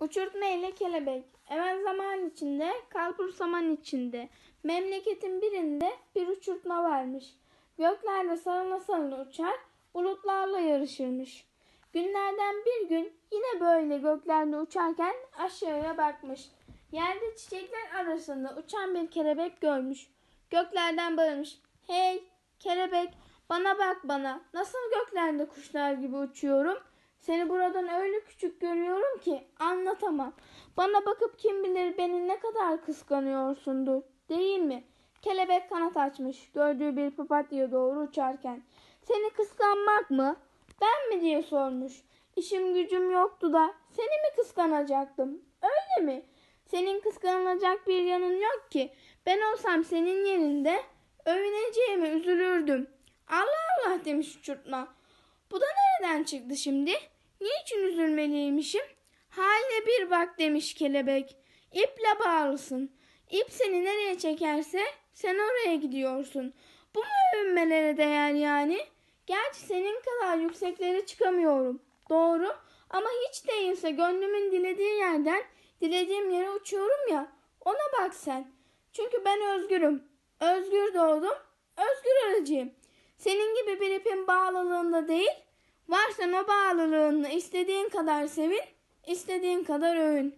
Uçurtma ile kelebek. Evvel zaman içinde, kalbur zaman içinde. Memleketin birinde bir uçurtma varmış. Göklerde salına salına uçar, bulutlarla yarışırmış. Günlerden bir gün yine böyle göklerde uçarken aşağıya bakmış. Yerde çiçekler arasında uçan bir kelebek görmüş. Göklerden bağırmış. Hey kelebek bana bak bana. Nasıl göklerde kuşlar gibi uçuyorum? Seni buradan öyle küçük görüyorum ki anlatamam. Bana bakıp kim bilir beni ne kadar kıskanıyorsundur. Değil mi? Kelebek kanat açmış gördüğü bir papatyaya doğru uçarken. Seni kıskanmak mı? Ben mi diye sormuş. İşim gücüm yoktu da seni mi kıskanacaktım? Öyle mi? Senin kıskanılacak bir yanın yok ki. Ben olsam senin yerinde övüneceğime üzülürdüm. Allah Allah demiş uçurtma. Bu da nereden çıktı şimdi? Niçin üzülmeliymişim? Haline bir bak demiş kelebek. İple bağlısın. İp seni nereye çekerse sen oraya gidiyorsun. Bu mu övünmelere değer yani? Gerçi senin kadar yükseklere çıkamıyorum. Doğru ama hiç değilse gönlümün dilediği yerden dilediğim yere uçuyorum ya. Ona bak sen. Çünkü ben özgürüm. Özgür doğdum, özgür öleceğim. Senin gibi bir ipin bağlılığında değil, varsan o bağlılığını istediğin kadar sevin, istediğin kadar övün.